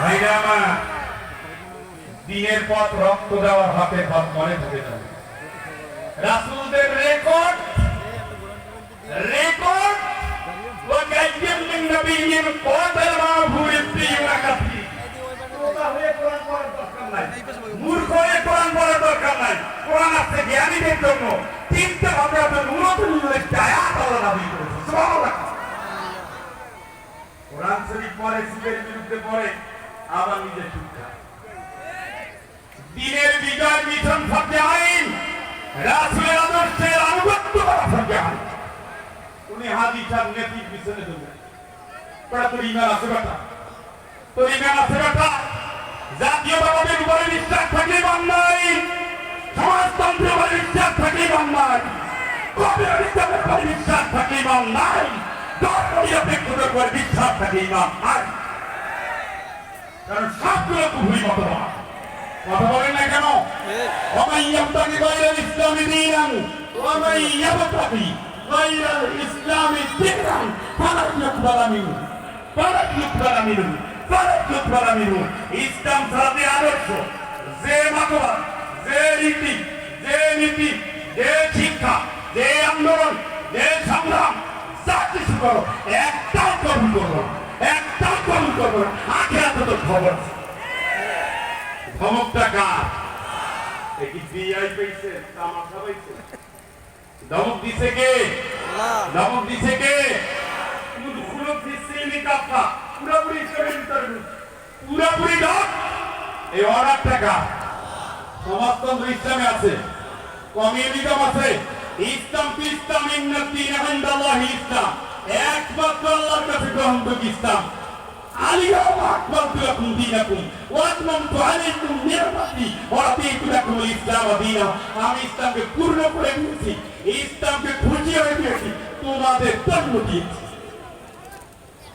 ভাইরা আমার দিনের পথ রক্ত দেওয়ার হাতে হাত মনে থাকে না রাসূলদের রেকর্ড রেকর্ড وكأين من نبي قاتل معه ربيون كثير তোতা হয়ে কোরআন পড়ার দরকার নাই। মূর্খ হয়ে কোরআন পড়ার দরকার নাই। কোরআন আছে জ্ঞানীদের জন্য। চিন্তা ভাবনা আপনার উনচল্লিশ একটা আয়াত আল্লাহ নাযিল করেছেন। সুবহানাল্লাহ। কোরআন শরীফ পড়ে শিবের বিরুদ্ধে পড়ে আবার নিজে শিক্ষা দিনের বিজয় মিশন ফরজে আইন, রাসূলের আদর্শের আনুগত্য করা ফরজে আইন। উনি হাজি সাহেব নেতির পিছনে দেবেন তোরা তোর ইমান আছে বেটা। তোর ইমান আছে বেটা। জাতীয়তাবাদের উপরে বিশ্বাস থাকলে নাই। সমাজতন্ত্রের উপরে বিশ্বাস থাকলে নাই। কমিউনিজমের উপরে বিশ্বাস থাকলে নাই। ধর্ম নিরপেক্ষতার উপরে বিশ্বাস থাকলে নাই। কারণ সবগুলো কুফুরি মতবাদ কথা বলেন না কেন? অমাইয়াবতাকে গায়রা ইসলামি দীনান অমাইয়াবতাকি গায়রা ইসলামি দীনান, ফালাক ইয়াকবাল মিনহু, ফালাক ইয়াকবাল মিনহু, ফালাক ইয়াকবাল মিনহু। ইসলাম সাথে আদর্শ, যে মতবাদ, যে রীতি, যে নীতি, যে শিক্ষা, যে আন্দোলন, যে সংগ্রাম, যা কিছু করো, একটাও কবি করো একটাও কবুল করব না। আখেরাতে তো খবর। ধমকটা কার কি বিআই পেয়েছে? তামাশা পাইছে ধমক দিছে কে? ধমক দিছে কে? সিলমি কাফা পুরোপুরি ইসলামের ভিতরে পুরোপুরি ঢক এই অর্ডারটা কার? সমাজতন্ত্র ইসলামে একমাত্র আল্লাহর ইসলাম। اليوم أكملت لكم دينكم وأتممت عليكم نعمتي ورضيت لكم الإسلام دينا আমি ইসলামকে পূর্ণ করে দিয়েছি ইসলামকে খুশি হয়ে দিয়েছি তোমাদের জন্ম দিয়েছি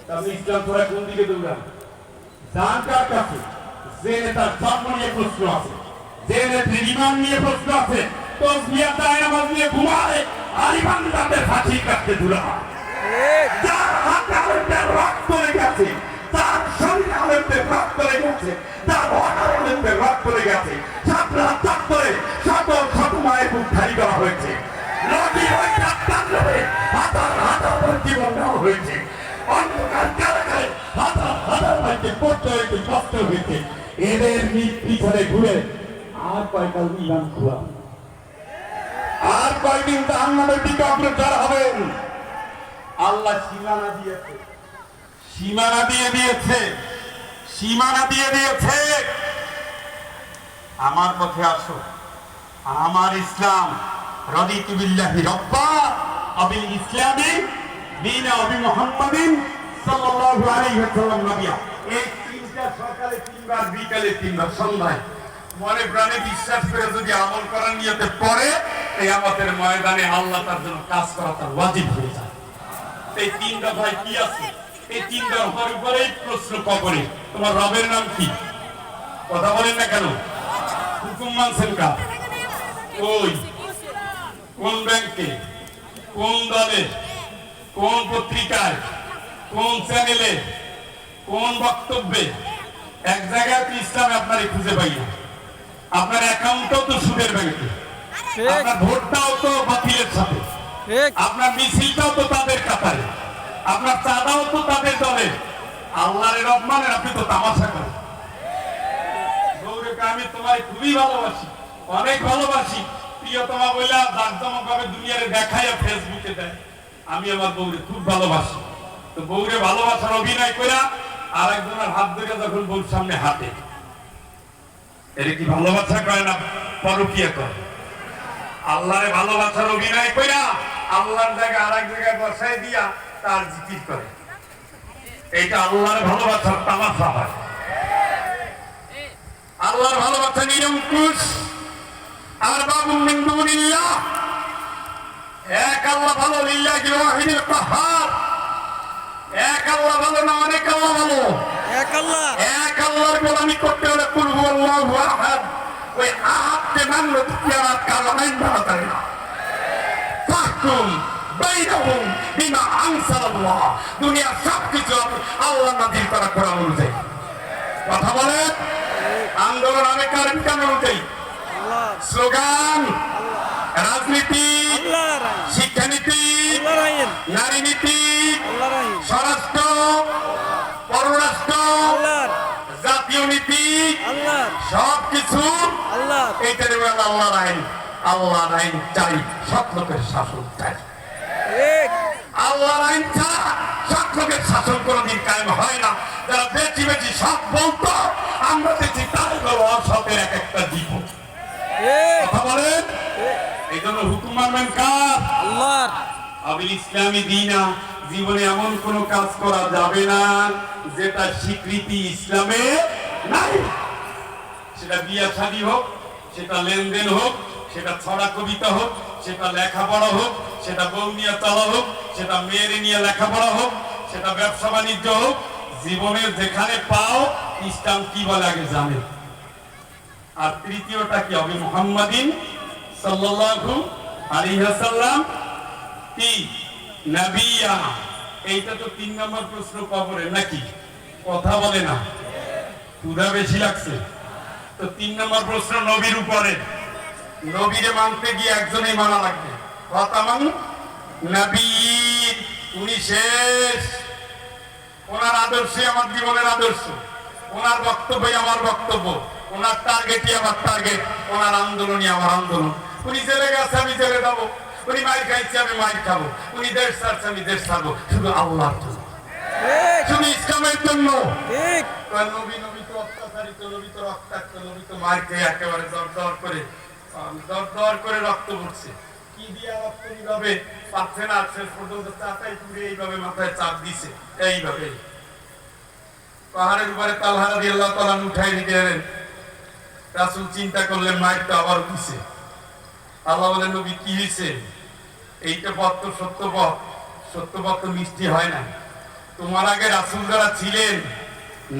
তবে ইসলাম তোরা কোন দিকে দৌড়ান যার কার কাছে যে নেতার জন্ম নিয়ে প্রশ্ন আছে যে নেত্রীর ইমান নিয়ে প্রশ্ন আছে তসবিয়া তাই নামাজ নিয়ে ঘুমায় আর ইমানদারদের ফাঁসি কাটতে দূরা যার হাতে আলেমদের রক্ত লেগে আছে তার শরীরে আলেমদের রক্ত লেগে আছে তার অনার আলেমদের রক্ত লেগে আছে ছাত্রা চত্বরে শত শত মায়ের বুক খালি করা হয়েছে। ধরে ঘুরে আর কয়কাল আর কয়দিন জাহান্নামের দিকে অগ্রসর আল্লাহ সীমানা দিয়েছে। সীমানা দিয়ে দিয়েছে। সীমানা দিয়ে দিয়েছে। আমার পথে আসো। আমার ইসলাম রদিতু রব্বা। দিন সাল্লাল্লাহু আলাইহি ওয়াসাল্লাম নবিয়া। এই তিনটা সকালে তিনবার, বিকালে তিনবার, সন্ধ্যায়। মনে প্রাণে বিশ্বাস করে যদি আমল করার নিয়তে পড়ে, এই আমাদের ময়দানে আল্লাহ তার জন্য কাজ করা তার ওয়াজিব হয়ে যায়। এই তিন দফায় কি আছে? এই তিন দফার উপরেই প্রশ্ন কবরে। তোমার রবের নাম কি? কথা বলেন না কেন? হুকুম মানছেন কা ওই। কোন ব্যাংকে? কোন দলে? কোন পত্রিকায়? কোন চ্যানেলে? কোন বক্তব্যে? এক জায়গায় তো ইসলামে আপনার খুঁজে পাই না। আপনার অ্যাকাউন্টও তো সুদের ব্যাংকে। আপনার ভোটটাও তো বাতিলের সাথে। আপনার মিছিলটাও তো তাদের কাতারে। আপনার চাঁদাও তো তাদের দলে। আল্লাহর রহমানের আপনি তো তামাশা করেন। আমি তোমার খুবই ভালোবাসি, অনেক ভালোবাসি। প্রিয়তমা বলে জাকজমক ভাবে দুনিয়ারে দেখাইয়া ফেসবুকে দেয়। আমি আমার বউরে খুব ভালোবাসি। তো বউরে ভালোবাসার অভিনয় করে আর একজনের হাত ধরে যখন বউর সামনে হাতে এটা কি ভালোবাসা করে না, পরকিয়া করে আল্লাহরে ভালোবাসার অভিনয় কইরা আল্লাহর জায়গায় আর এক জায়গায় বসাই দিয়া তার জিকির করে। এইটা আল্লাহর ভালোবাসার তামাশা হয়। আল্লাহর ভালোবাসা নিরঙ্কুশ আর বাবু মিন্দুনিল্লাহ এক আল্লাহ ভালো লিল্লাহ ওয়াহিদুল কাহার। এক আল্লাহ ভালো না অনেক আল্লাহ ভালো? এক আল্লাহ। এক আল্লাহর গোলামি করতে হলে কুল হুয়াল্লাহু আহাদ। ওই আহাদকে মানলে তুমি আর আইন বানাতে পারে না বাইনাহুম বিমা আনসালাল্লাহ। দুনিয়ার সবকিছু আল্লাহ নাযিল করা কোরআন অনুযায়ী। কথা বলেন? আন্দোলন আমি কারণ কেন অনুযায়ী? স্লোগান রাজনীতি শিক্ষানীতি নারী নীতি স্বরাষ্ট্র পররাষ্ট্র জাতীয় নীতি সব কিছু আল্লাহ। এইটার আল্লাহর আইন আল্লাহর আইন চাই সব লোকের শাসন চাই আল্লাহর আইন ছাড়া লোকের শাসন কোনোদিন কায়েম হয় না। যারা বেশি বেশি সব বলতো আমরা দেখছি তাই অসতের এক একটা ঠিক। কথা বলেন? এই জন্য হুকুম মানবেন কার? আবিল ইসলামী দিনা জীবনে এমন কোন কাজ করা যাবে না যেটা স্বীকৃতি ইসলামে নাই। সেটা বিয়া শাদী হোক সেটা লেনদেন হোক সেটা ছড়া কবিতা হোক সেটা লেখাপড়া হোক, সেটা বউ নিয়ে চলা হোক, সেটা মেয়ের নিয়ে লেখাপড়া হোক, সেটা ব্যবসা বাণিজ্য হোক, জীবনের যেখানে পাও, ইসলাম কি বলে আগে জানে। আর তৃতীয়টা কি হবে? মোহাম্মদিন কি? এইটা তো তিন নম্বর প্রশ্ন কবরে নাকি? কথা বলে না। ক্ষুধা বেশি লাগছে। তো তিন নম্বর প্রশ্ন নবীর উপরে। নবীরে মানতে গিয়ে একজনই মানা লাগবে। নবী উনি শেষ। ওনার আদর্শই আমার জীবনের আদর্শ। ওনার বক্তব্যই আমার বক্তব্য। ওনার টার্গেটই আমার টার্গেট ওনার আন্দোলনই আমার আন্দোলন। উনি জেলে গেছে আমি জেলে যাব। উনি মাইর খাইছে আমি মাইর খাব। উনি দেশ ছাড়ছে আমি দেশ ছাড়বো। শুধু আল্লাহর জন্য। শুধু ইসলামের জন্য। নবী নবী তো অত্যাচারিত নবী তো রক্তাক্ত নবী তো মার খেয়ে একেবারে দর দর করে দর করে রক্ত পড়ছে। কি দিয়া রক্ত নিভাবে পাচ্ছে না, শেষ পর্যন্ত চাটাই তুলে এইভাবে মাথায় চাপ দিছে। এইভাবে। পাহাড়ের উপরে তালহারা দিয়ে আল্লাহ তালা উঠাই নিয়ে গেলেন। রাসুল চিন্তা করলেন মায়ের আবার দিছে আল্লাহ বলেন, নবী, কি হয়েছে এইটা পথ তো সত্য পথ। সত্য পথ তো মিষ্টি হয় না। তোমার আগে রাসুল যারা ছিলেন,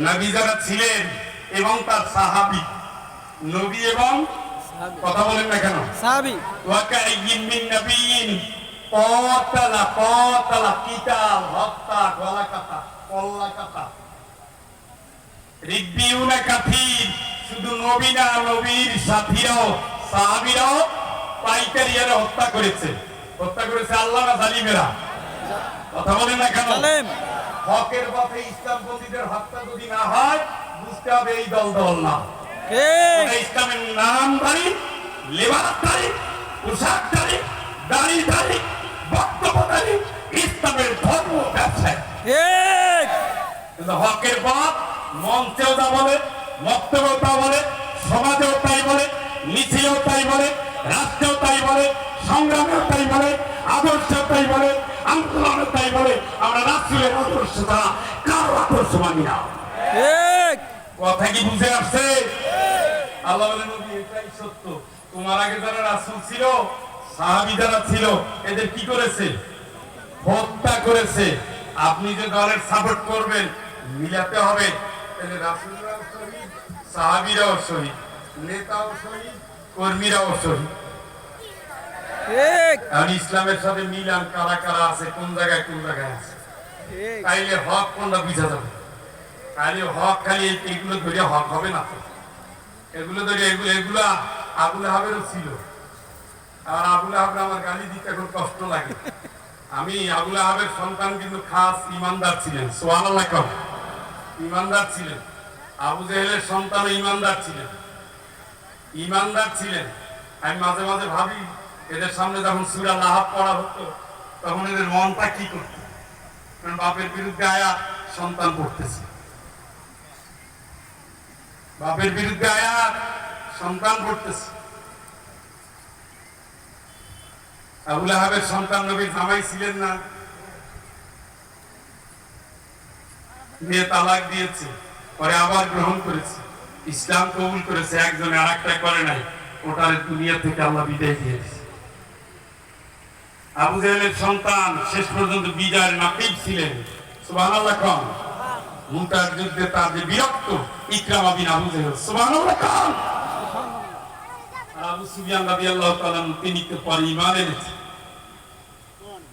নবী যারা ছিলেন এবং তার সাহাবি, নবী এবং কথা বলেন না কেন? সাহাবি। ওয়াকাইয়িন মিন নাবিয়িন। কতালা কতালা কিতাল হত্যা গলা কাটা কল্লা কাটা রিব্বিউনা কাথির শুধু নবী না নবীর সাথীরাও সাহাবীরাও পাইকারিয়ারা হত্যা করেছে। হত্যা করেছে আল্লাহ না জালিমেরা? কথা বলেন না কেন? হকের পথে ইসলামপন্থীদের হত্যা যদি না হয় বুঝতে হবে এই দল দল না। ইসলামের নামধারী লেবাসধারী পোশাকধারী দাড়িধারী বক্তব্যধারী ইসলামের ধর্ম ব্যবসায়। কিন্তু হকের পথ মঞ্চেও তা বলে বক্তব্যও তা বলে সমাজেও তাই বলে মিছিলেও তাই বলে রাষ্ট্রেও তাই বলে সংগ্রামেও তাই বলে আদর্শেও তাই বলে আন্দোলনেও তাই বলে। আমরা রাষ্ট্রের আদর্শ ছাড়া কারও আদর্শ মানি না। কথা কি বুঝে আসছে? আল্লাহ বলেন নবী এটাই সত্য। তোমার আগে যারা রাসূল ছিল সাহাবী যারা ছিল এদের কি করেছে? হত্যা করেছে। আপনি যে দলের সাপোর্ট করবেন মিলাতে হবে। তাহলে রাসূলরাও শহীদ সাহাবীরাও শহীদ নেতাও শহীদ কর্মীরাও শহীদ। আর ইসলামের সাথে মিলান কারা কারা আছে কোন জায়গায় কোন জায়গায় আছে? তাইলে হক কোনটা বুঝা যাবে? তাইলে হক খালি এই- এগুলো ধরে হক হবে না এগুলো ধরে এগুলো আবুল হাবেরও ছিল। আর আবুল হাবের আমার গালি দিতে এখন কষ্ট লাগে। আমি আবুল হাবের সন্তান কিন্তু খাস ইমানদার ছিলেন সোহান ইমানদার ছিলেন। আবু জেহেলের সন্তান ইমানদার ছিলেন। ইমানদার ছিলেন। আমি মাঝে মাঝে ভাবি, এদের সামনে যখন সুরা লাহাব পড়া হতো, তখন এদের মনটা কি করতো? কারণ বাপের বিরুদ্ধে আয়াত সন্তান পড়তেছে। বাপের বিরুদ্ধে আয়াত, সন্তান পড়তেছে আবুল আহাবের সন্তান নবীর জামাই ছিলেন না। দিয়ে তালাক দিয়েছে, পরে আবার গ্রহণ করেছে। ইসলাম কবুল করেছে, একজনে আর একটা করে নাই। ওটার দুনিয়া থেকে আল্লাহ বিদায় দিয়েছে। আবু জাহেলের সন্তান শেষ পর্যন্ত বিজয়ের নাকিব ছিলেন। সুবহানাল্লাহ কম মুতার যুদ্ধে তার যে বিরক্ত ইকরামা বিন আবু জাহেল, সুবহানাল্লাহ আবু সুফিয়ান রাদিয়াল্লাহু তাআলা তিনি তো পরে ঈমান এনেছে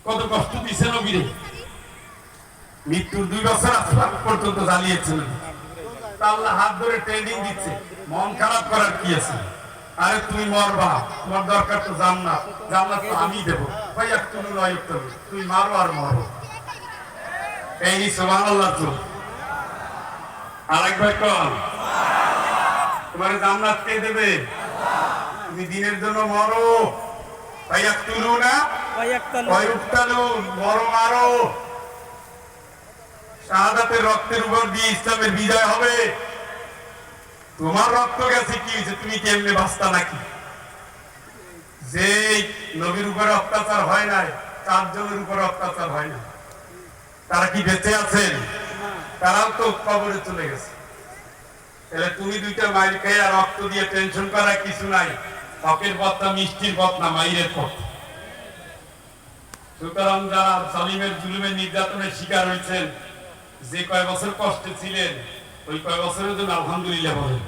কত কষ্ট দিছে নবীরে। মৃত্যুর দুই বছর আসবার পর্যন্ত জ্বালিয়েছেন তা আল্লাহ হাত ধরে ট্রেনিং দিচ্ছে। মন খারাপ করার কি আছে? আরে তুমি মরবা। তোমার দরকার তো জান্নাত। জান্নাত তো আমি দেবো। ভাই এক তুমি নয় তুমি মারো আর মরো। এই সুবহানাল্লাহ তো তোমার জান্নাত কে দেবে? তুমি দিনের জন্য মরো। তুলু না? মরো মারো। শাহাদাতের রক্তের উপর দিয়ে ইসলামের বিজয় হবে। তোমার রক্ত গেছে কি? হয়েছে তুমি কেমনে বাঁচতা নাকি? যে নবীর উপরে অত্যাচার হয় নাই চারজনের উপরে অত্যাচার হয় না তারা কি বেঁচে আছেন? তারাও তো কবরে চলে গেছে। তাহলে তুমি দুইটা মাইল খেয়ে রক্ত দিয়ে টেনশন করার কিছু নাই। হকের পথ না মিষ্টির পথ না মাইরের পথ। সুতরাং যারা সালিমের জুলুমের নির্যাতনের শিকার হয়েছেন, যে কয় বছর কষ্টে ছিলেন, ওই কয় বছরের জন্য আলহামদুলিল্লাহ বলেন।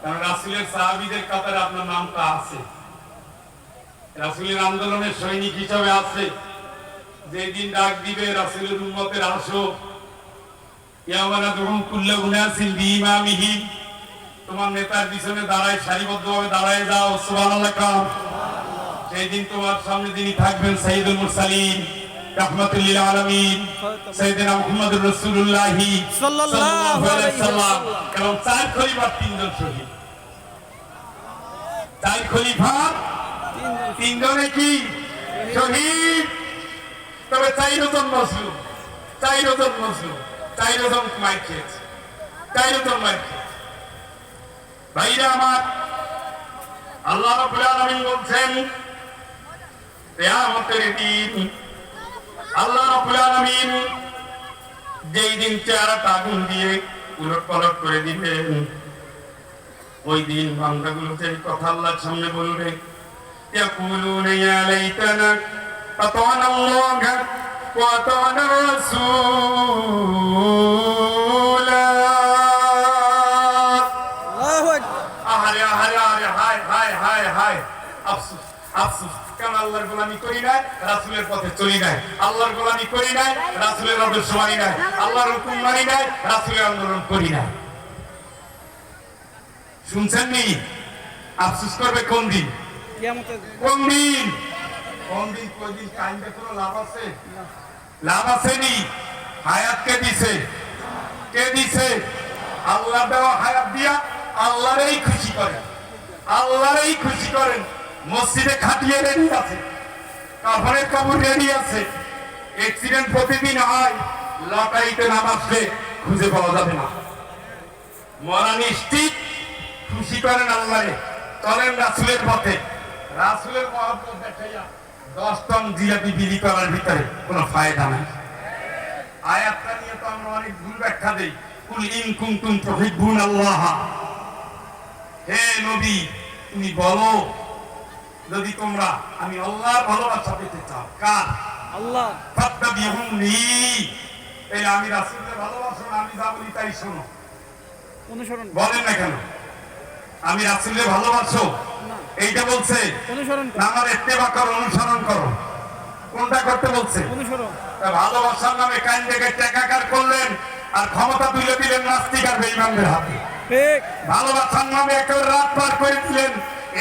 কারণ রাসুলের সাহাবিদের কাতারে আপনার নামটা আছে। রাসুলের আন্দোলনের সৈনিক হিসাবে আছে। যেদিন ডাক দিবে রাসুলের উন্মতের আসো তোমার নেতার পিছনে দাঁড়ায়, সারিবদ্ধভাবে দাঁড়ায় যাও সেই দিন তোমার সামনে থাকবেন সাইদুল খলিফার তিনজন শহীদ। চার খলিফার তিনজনে কি? শহীদ। তবে চাইরজন মজলুম চাইরজন মজলুম। তাই রকম মাইক খেয়েছে তাই রকম মাইক ভাইরা আমার, আল্লাহ রাব্বুল বলছেন, কিয়ামতের দিন আল্লাহ রাব্বুল যেই দিন চেহারা আগুন দিয়ে উলট পালট করে দিবেন, ওই দিন বান্দাগুলো সেই কথা আল্লাহর সামনে বলবে, ইয়াকুলুনা ইয়া লাইতানা وأطعنا الرسول আল্লাহু আকবার আহারে আহারে আহারে হায় হায় হায় হায় আফসোস আফসোস কেন আল্লাহর গোলামি করি নাই রাসুলের পথে চলি নাই আল্লাহর গোলামি করি নাই রাসুলের আদর্শ মানি নাই আল্লাহর হুকুম মানি নাই রাসুলের আন্দোলন করি নাই শুনছেন নি আফসোস করবে কোন দিন কিয়ামতের কোন দিন কোন দিন কোন দিন কাইন্দে কোনো লাভ আছে লাভ আছে নি হায়াত কে দিছে? কে দিছে? আল্লাহ দেওয়া হায়াত দিয়া আল্লাহরই খুশি করেন আল্লাহরই খুশি করেন মসজিদে খাটিয়ে রেডি আছে। কাফনের কাপড় রেডি আছে। অ্যাক্সিডেন্ট প্রতিদিন হয়। লটারিতে না বাসলে খুঁজে পাওয়া যাবে না। মরা নিশ্চিত, খুশি করেন আল্লাহরে। চলেন রাসুলের পথে। রাসুলের মহব্বত দেখাইয়া। দশ টন জিলাপি বিলি করার ভিতরে কোনো ফায়দা নাই। আয়াতটা নিয়ে তো আমরা অনেক ভুল ব্যাখ্যা দেই। কুল ইন কুনতুম তুহিব্বুন আল্লাহ। হে নবী তুমি বলো যদি তোমরা আমি আল্লাহর ভালোবাসা পেতে চাও কার? আল্লাহ। ফাত্তাবিহুনি এই আমি রাসূলকে ভালোবাসো না আমি যা বলি তাই শোনো। অনুসরণ। বলেন না কেন? আমি রাসূলকে ভালোবাসো। বলছে আমার ইত্তেবা করো অনুসরণ করো। কোনটা করতে বলছে? ভালোবাসার নামে কান থেকে টেকাকার করলেন আর ক্ষমতা তুলে দিলেন নাস্তিক আর বেঈমানদের হাতে। ভালোবাসার নামে একেবারে রাত পার করে দিলেন।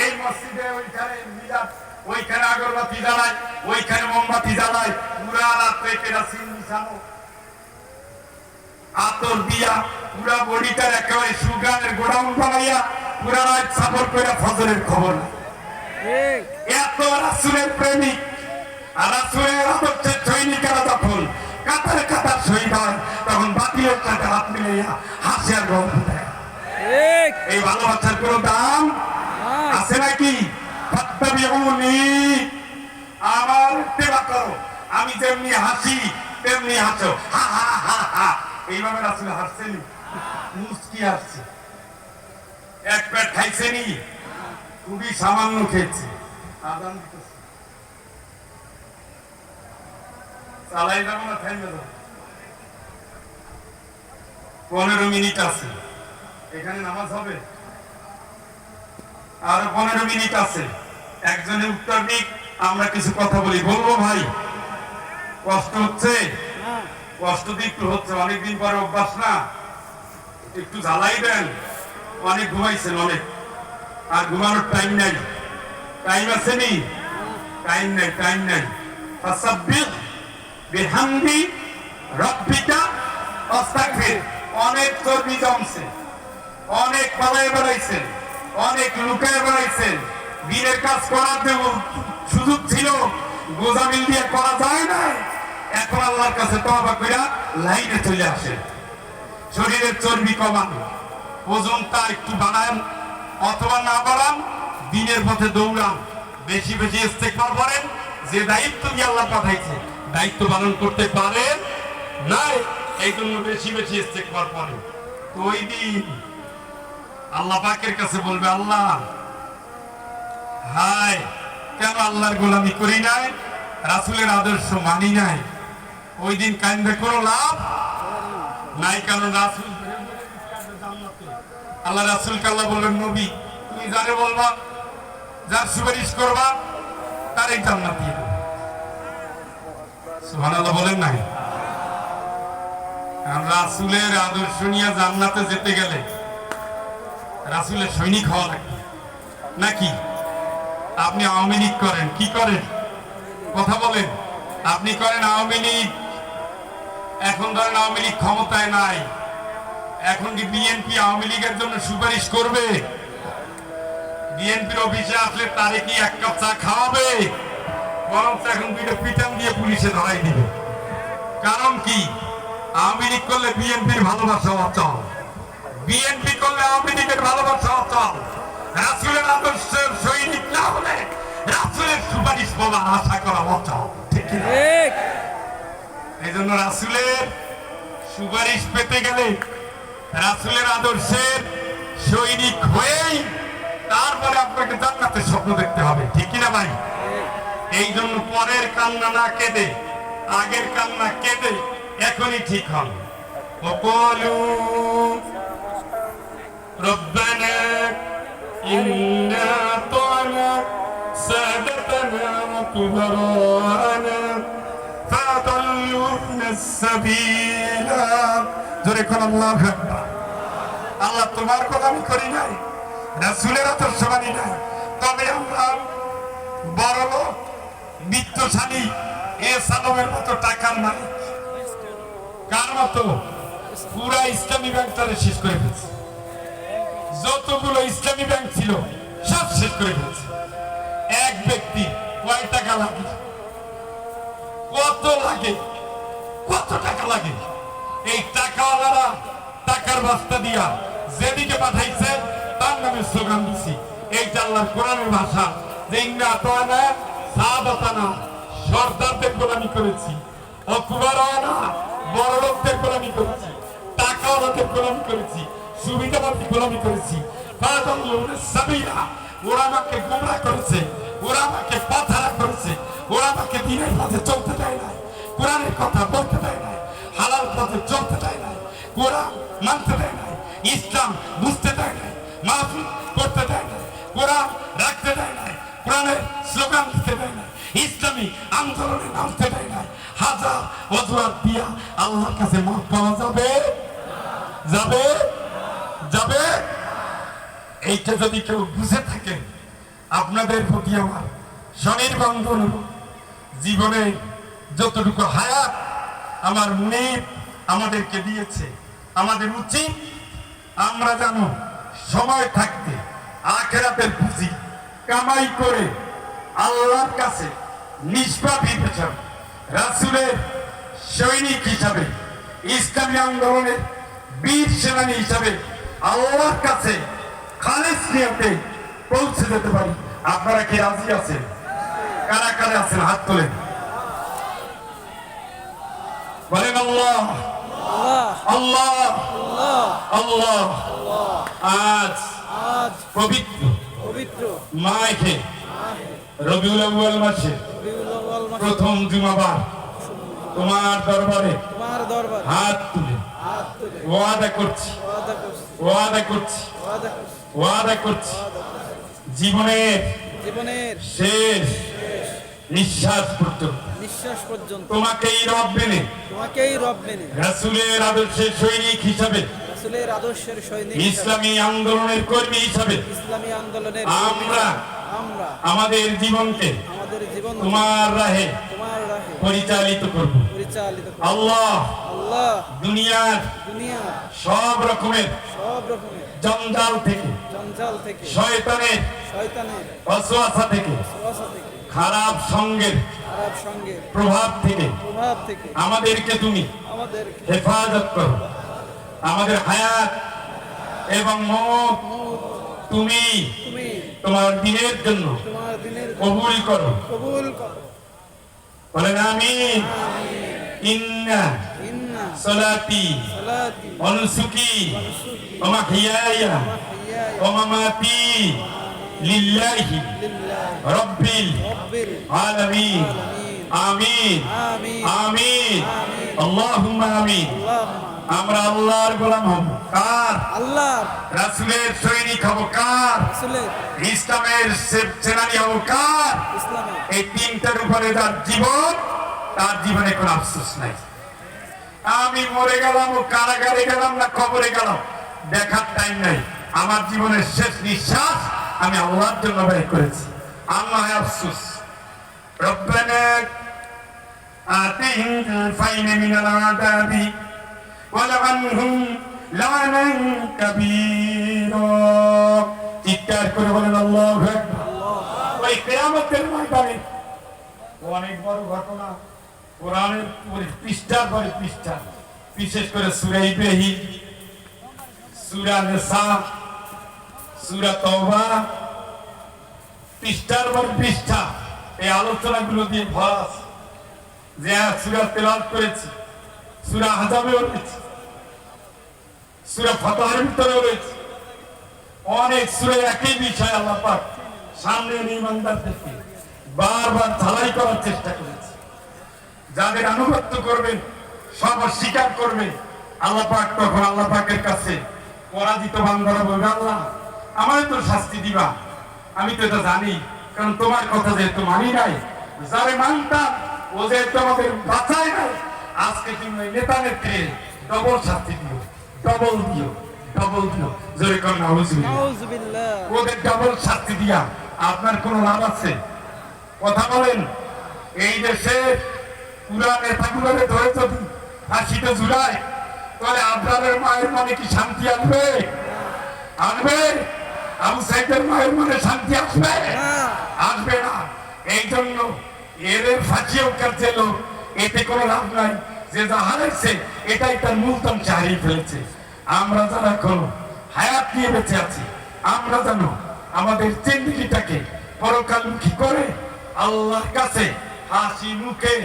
এই মসজিদে ওইখানে মিলাদ ওইখানে আগরবাতি জ্বালায় ওইখানে মোমবাতি জ্বালায় পুরা রাত্রে কেরাসিন মিশানো। আতর দিয়া পুরা বডিটার একেবারে সুগারের গোডাউন বানাইয়া পুরা রাত সাফর করে ফজরের খবর। নাই। এত রাসুলের প্রেমিক রাসুলের আদর্শের সৈনিকেরা যখন কাতার কাতার শহীদ হয় তখন বাতিলের সাথে হাত মিলাইয়া হাসি আর এই ভালোবাসার কোনো দাম আছে নাকি? আমার সেবা করো। আমি যেমনি হাসি তেমনি হাসো। হা হা হা হা। এইভাবে রাসুল হাসছেনি মুস্কি হাসছে। এক পেট খাইছেনি খুবই সামান্য খেয়েছে। আদান দিতেছে চালাই যাব না থাইমে যাব। পনেরো মিনিট আছে। এখানে নামাজ হবে? আরও পনেরো মিনিট আছে। একজনে উত্তর দিক আমরা কিছু কথা বলি। বলব ভাই কষ্ট হচ্ছে? না। কষ্ট তো একটু হচ্ছে অনেকদিন পরে অভ্যাস না। একটু জ্বালাই দেন। অনেক ঘুমাইছেন অনেক। আর ঘুমানোর টাইম নাই। টাইম আছে নি? টাইম নাই টাইম নাই। ফাসাব্বিহ বিহামদি রব্বিকা অনেক চর্বি জমছে, অনেক পালায় বেড়াইছেন অনেক লুকায় বেড়াইছেন দিনের কাজ করার দেব সুযোগ ছিল, গোজামিল দিয়ে করা যায় না এখন আল্লাহর কাছে তবা কইরা লাইনে চলে আসেন শরীরের চর্বি কমান ওজনটা একটু বাড়ান অথবা না বাড়ান দিনের পথে দৌড়ান। বেশি বেশি ইস্তেকবার করেন, যে দায়িত্ব দিয়ে আল্লাহ পাঠাইছে, দায়িত্ব পালন করতে পারেন নাই এই জন্য বেশি বেশি ইস্তেকবার করেন। তো ওই দিন আল্লাহ পাকের কাছে বলবে, আল্লাহ হাই কেন আল্লাহর গোলামি করি নাই, রাসুলের আদর্শ মানি নাই? ওই দিন কান্দে কোনো লাভ নাই, কারণ রাসুল আল্লাহ রাসুল আল্লাহ বললেন নবী, তুমি যারে বলবা, যার সুপারিশ করবা তার এই জান্নাত দিয়ে দেবে। সুবহানাল্লাহ বলেন নাই? রাসুলের আদর্শ নিয়ে জান্নাতে যেতে গেলে রাসুলের সৈনিক হওয়া লাগবে। নাকি? আপনি আওয়ামী লীগ করেন, কি করেন? কথা বলেন। আপনি করেন আওয়ামী লীগ, এখন ধরেন আওয়ামী লীগ ক্ষমতায় নাই। এখন কি বিএনপি আওয়ামী লীগের জন্য সুপারিশ করবে? বিএনপির অফিসে আসলে তারে কি এক কাপ চা খাওয়াবে? বরং এখন দুইটা পিটান দিয়ে পুলিশে ধরাই দিবে। কারণ কি? আওয়ামী লীগ করলে বিএনপির ভালোবাসা অচল। বিএনপি করলে আওয়ামী লীগের ভালোবাসা অচল। রাসুলের আদর্শের সৈনিক না হলে রাসুলের সুপারিশ বলার আশা করা অচল? ঠিক এই জন্য রাসুলের সুপারিশ পেতে গেলে রাসুলের আদর্শের সৈনিক হয়েই তারপরে আপনাকে জান্নাতের স্বপ্ন দেখতে হবে ঠিক কিনা ভাই এই জন্য পরের কান্না না কেঁদে আগের কান্না কেঁদে এখনই ঠিক হন وقالوا ربنا إنا طعنا سادتنا وكبراءنا فأضلونا السبيل আল্লাহ তোমার কথা আমি করি নাই নাই। তবে আমরা বড় লোক এ সালমের মতো টাকার কার মতো? পুরা ইসলামী ব্যাংকটারে শেষ করে ফেলছে। যতগুলো ইসলামী ব্যাংক ছিল, সব শেষ করে ফেলছে। এক ব্যক্তি কয় টাকা লাগে কত লাগে? কত টাকা লাগে? এই টাকাওয়ালারা টাকার বাস্তা দিয়া যেদিকে পাঠাইছে, তার নামে স্লোগান দিছি। এই আল্লাহর কোরআনের ভাষা। যে ইংরা সর্দারদের গোলামি করেছি। অকুবারানা বড় লোকদের গোলামি করেছি। টাকাওয়ালাদের গোলামি করেছি। সুবিধাবাদী গোলামি করেছি। ওরা আমাকে গোমরা করেছে। ওরা আমাকে পাথারা করেছে। ওরা আমাকে দিনের পথে চলতে দেয় না কোরআনের কথা বলতে দেয় না হালাল পথে চলতে দেয় না কোরআন মানতে দেয় না ইসলাম বুঝতে দেয় না মাহফিল করতে দেয় না কোরআন রাখতে দেয় না কোরআনের স্লোগান দিতে দেয় না ইসলামী আন্দোলনে নামতে দেয় না হাজার অজুহাত দিয়া আল্লাহর কাছে মাফ পাওয়া যাবে? যাবে? যাবে? এইটা যদি কেউ বুঝে থাকেন আপনাদের প্রতি আমার স্বনির্বন্ধ জীবনে যতটুকু হায়াত আমার মুনিব আমাদেরকে দিয়েছে, আমাদের উচিত আমরা যেন সময় থাকতে আখেরাতের পুঁজি কামাই করে আল্লাহর কাছে নিষ্পাপ হিসেবে রাসুলের সৈনিক হিসাবে, ইসলামী আন্দোলনের বীর সেনানী হিসাবে আল্লাহর কাছে খালেস নিয়তে পৌঁছে যেতে পারি। আপনারা কি রাজি আছেন? কারা কারা আছেন? হাত তোলেন। বলেন আল্লাহ। আল্লাহ। আল্লাহ। আজ পবিত্র মাহে রবিউল আউয়াল মাসে প্রথম জুমাবার তোমার দরবারে হাত তুলে ওয়াদা করছি। ওয়াদা করছি। ওয়াদা করছি। জীবনের জীবনের শেষ নিঃশ্বাস পর্যন্ত। নিঃশ্বাস পর্যন্ত। তোমাকে এই রব মেনে। তোমাকেই রব মেনে। রাসুলের আদর্শের সৈনিক হিসাবে। রাসূলের আদর্শের সৈনিক ইসলামী আন্দোলনের কর্মী হিসাবে। ইসলামী আন্দোলনের আমরা আমরা আমাদের জীবনকে আমাদের জীবন তোমার রাহে তোমার রাহে পরিচালিত করব। পরিচালিত। আল্লাহ আল্লাহ দুনিয়ার দুনিয়া সব রকমের সব রকমের জঞ্জাল থেকে। শয়তানের শয়তানের থেকে। খারাপ সঙ্গের প্রভাব থেকে। প্রভাব থেকে। আমাদেরকে তুমি আমাদের হেফাজত করো। আমাদের হায়াত এবং মত তুমি তুমি তোমার দিনের জন্য তোমার দিনের কবুল করো। কবুল করো। বলেন আমি ইন্না ইন্না সলাতি লিল্লাহ রব্বিল রব্বিল আলামিন আমিন আমিন আমিন আল্লাহুম্মা আমিন আল্লাহুম্মা আমরা আল্লাহর গোলাম হব। কার? আল্লাহ রাসূলের সৈনিক হব কার? ইসলামের সেনানি হব কার? এই তিনটার উপরে যার জীবন তার জীবনে কোনো আফসোস নাই। আমি মরে গেলাম ও কারাগারে গেলাম না কবরে গেলাম দেখার টাইম নাই আমার জীবনের শেষ নিঃশ্বাস আমি আল্লাহর জন্য ব্যয় করেছি আল্লাহ আফসোস ربنا آتهم الفين من العذاب ولعنهم لعنا كبيرا চিৎকার করে বলেন আল্লাহ ওই কেয়ামতের ময়দানে অনেক বড় ঘটনা কোরআনের পৃষ্ঠার পরে পৃষ্ঠা। বিশেষ করে সুরা ইব্রাহিম, সুরা নেসা, সুরা পৃষ্ঠার পর পৃষ্ঠা। এই আলোচনাগুলো দিয়ে ভরা যে সুরা তেলাওয়াত করেছি, সুরা রয়েছে সুরা রয়েছে। অনেক সুরে একই বিষয় আল্লাহ সামনে ইমানদারদেরকে বারবার ঝালাই করার চেষ্টা করেছে। যাদের আনুগত্য করবেন সব অস্বীকার করবে আল্লাহ পাক তখন আল্লাহ পাকের কাছে পরাজিত বান্দারা বলবে আল্লাহ আমায় তো শাস্তি দিবা। আমি তো এটা জানি কারণ তোমার কথা যেহেতু মানি নাই যারে মানতাম ও যেহেতু আমাদের বাঁচায় নাই আজকে তুমি নেতা নেত্রী ডবল শাস্তি দিও ডবল দিও ডবল দিও। জোরে কর নাউজুবিল্লাহ ওদের ডাবল শাস্তি দিয়া আপনার কোন লাভ আছে? কথা বলেন এই দেশে পুরা নেতাগুলোরে ধরে যদি ফাঁসিতে ঝুলায়, তাহলে আপনাদের মায়ের মনে কি শান্তি আসবে? আসবে? আবু সাইদের মায়ের মনে শান্তি আসবে? আসবে না। এই জন্য এদের ফাঁসিও কাটছে লোক, এতে কোনো লাভ নাই। যে যা হারাইছে, এটাই তার মূলতম হারিয়ে ফেলেছে। আমরা যারা এখন হায়াত নিয়ে বেঁচে আছি, আমরা যেন আমাদের চিন্তিটাকে পরকালমুখী করে আল্লাহর কাছে হাসি মুখে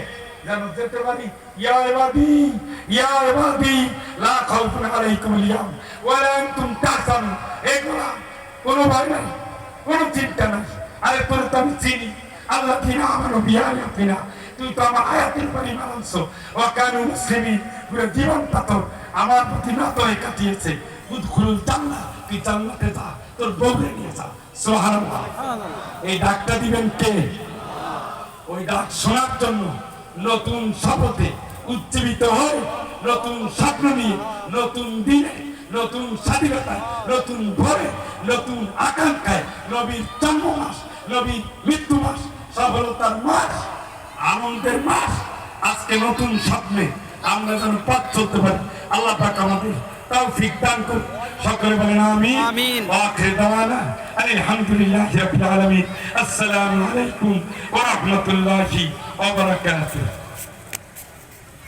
আমার কিনা তুই তো আমার আয়াতের পরিমাণ অংশ আমার প্রতি নত হয়ে কাটিয়েছে তুই জান্নাতে যা, তোর বউরে নিয়ে যা। সুবহানাল্লাহ। এই ডাকটা দিবেন কে? ওই ডাক শোনার জন্য। নতুন শপথে উজ্জীবিত হয়ে নতুন স্বপ্ন নিয়ে, নতুন দিনে, নতুন স্বাধীনতায়, নতুন ভরে নতুন আকাঙ্ক্ষায়, নবীর জন্ম মাস নবীর মৃত্যু মাস সফলতার মাস, আনন্দের মাস, আজকে নতুন স্বপ্নে আমরা যেন পথ চলতে পারি। আল্লাহ পাক আমাদের তাও ফিক দান করুন। حقر بلنا آمين. وآخر دوانا الحمد لله رب العالمين السلام عليكم ورحمة الله وبركاته